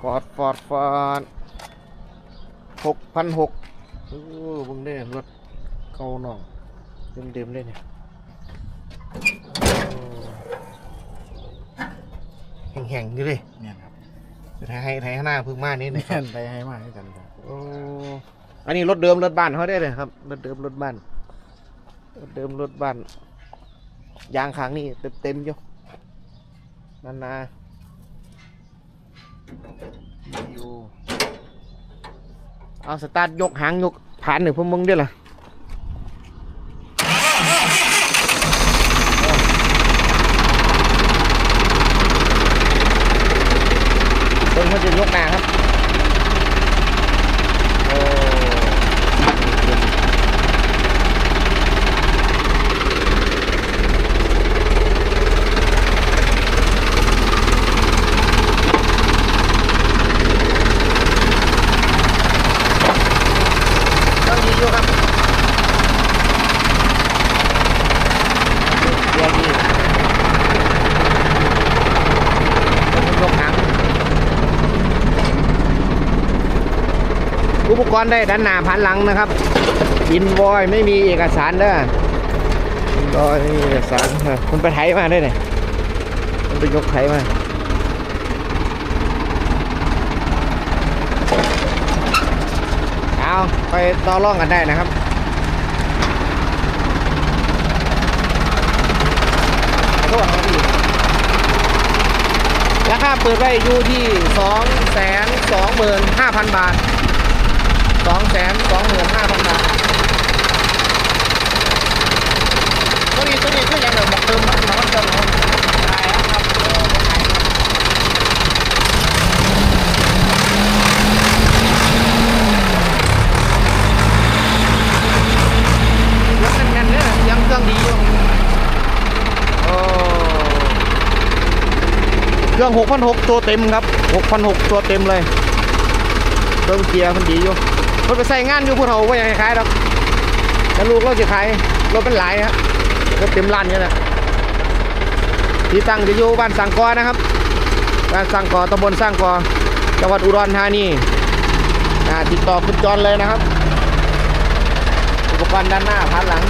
ฟอร์ดฟอร์ดฟอร์ดหกพันหกโอ้เบึงได้รถเก่าหน่องเต็มเต็มๆเลยเนี่ยโอ้แห้งๆอยู่เลยเนี่ยครับไทยให้ไทยข้างหน้าเพิ่งมานี่เนี่นะยไปให้มากให้กันครับโอ้อันนี้รถเดิมรถบ้านเขาได้เลยครับรถเดิมรถบ้านรถเดิมรถบ้านยางขางนี่เต็มเต็มๆอยู่นานา อยู่เอาสตาร์ทยกหางยกฐานหนึ่งพวกมึงด้วยล่ะต้นเขาจะยกหนาครับ โอ้ต้องดีอยู่ครับเดี๋ยวดีผมยกหาง อุปกรณ์ได้ด้านหน้าพันหลังนะครับ อินวอยไม่มีเอกสารเด้ออินวอยไม่มีเอกสารคุณไปไถมาได้เลยคุณไปยกไถมาเอาไปต่อร่องกันได้นะครับโทษครับพี่ราคาเปิดไว้อยู่ที่สองแสนสองหมื่นห้าพันบาท สองแสนสองหมื่นห้าพันบาทตัวนี้ตัวนี้คือยังเดิมบอกเติมมันมันเติมมันได้ครับเออบ่ขายยังแน่นๆเนี่ยยังเครื่องดีอยู่โอ้เครื่อง6,600ตัวเต็มครับ6,600ตัวเต็มเลยเครื่องเกียร์มันดีอยู่ รถไปใส่งานอยู่พวกเราว่ายังไงขายดอกแต่ลูกเราจะขายรถเป็นหลายครับรถเต็มร้านอยู่นะที่ตั้งจะอยู่บ้านสังกอนะครับบ้านสังกอตำบลสร้างกอจังหวัดอุดรธานีติดต่อคุณจรเลยนะครับ อุปกรณ์ด้านหน้าพันหลัง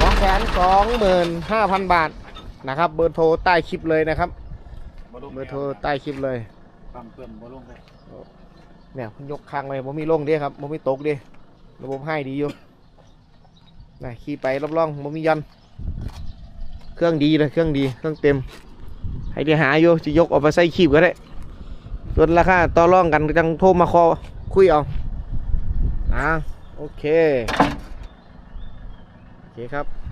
สองแสนสองหมื่นห้าพันบาทนะครับ เบอร์โทรใต้คลิปเลยนะครับ เบอร์โทรใต้คลิปเลยปั๊มเพิ่มบ่ลงเลย เนี่ยเพิ่นยกคางเลยผมมีลงเด้ครับผมมีตกเด้ระบบให้ดีอยู่นะขี่ไปรอบๆผมมียัน เครื่องดีเลยเครื่องดีเครื่องเต็มให้ได้หาอยู่จะยกออกไปใส่ขีบก็ได้ส่วนราคาต่อรองกันก็จังโทรมาคอคุยเอาอ่าโอเค โอเคครับ